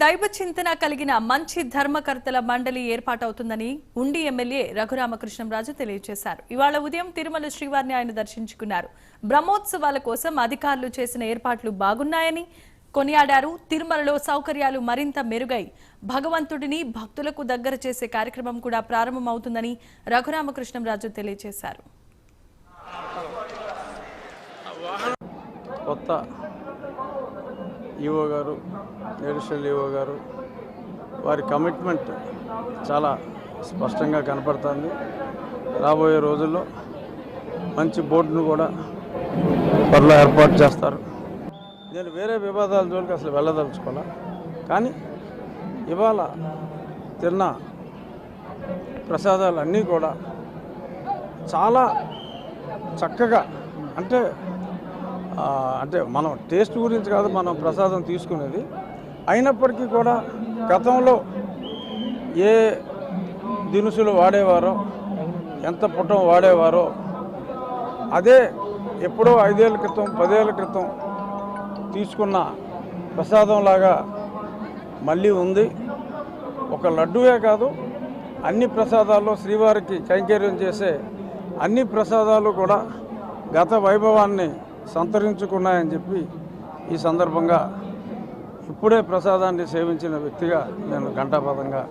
దైవ చింతన కలిగిన మంచి ధర్మకర్తల మండలి ఏర్పాటవుతుందని ఉండి ఎమ్మెల్యే రఘురామకృష్ణంరాజు తెలియజేశారు. ఇవాళ ఉదయం తిరుమల శ్రీవారిని ఆయన దర్శించుకున్నారు. బ్రహ్మోత్సవాల కోసం అధికారులు చేసిన ఏర్పాట్లు బాగున్నాయని కొనియాడారు. తిరుమలలో సౌకర్యాలు మరింత మెరుగై భగవంతుడిని భక్తులకు దగ్గర చేసే కార్యక్రమం కూడా ప్రారంభమవుతుందని రఘురామకృష్ణంరాజు తెలియజేశారు. కొత్త ఈఓ గారు అడిషనల్ గారు వారి కమిట్మెంట్ చాలా స్పష్టంగా కనపడుతుంది. రాబోయే రోజుల్లో మంచి బోర్డును కూడా త్వరలో ఏర్పాటు చేస్తారు. నేను వేరే వివాదాల జోలికి అసలు వెళ్ళదలుచుకోలే. కానీ ఇవాళ తిన్న ప్రసాదాలన్నీ కూడా చాలా చక్కగా అంటే అంటే మనం టేస్ట్ గురించి కాదు మనం ప్రసాదం తీసుకునేది అయినప్పటికీ కూడా గతంలో ఏ దినుసులు వాడేవారో ఎంత పుటం వాడేవారో అదే ఎప్పుడో ఐదేళ్ళ క్రితం పదేళ్ళ క్రితం తీసుకున్న ప్రసాదంలాగా మళ్ళీ ఉంది. ఒక లడ్డువే కాదు అన్ని ప్రసాదాల్లో శ్రీవారికి కైంకర్యం చేసే అన్ని ప్రసాదాలు కూడా గత వైభవాన్ని సంతరించుకున్నాయని చెప్పి ఈ సందర్భంగా ఇప్పుడే ప్రసాదాన్ని సేవించిన వ్యక్తిగా నేను ఘంటాపదంగా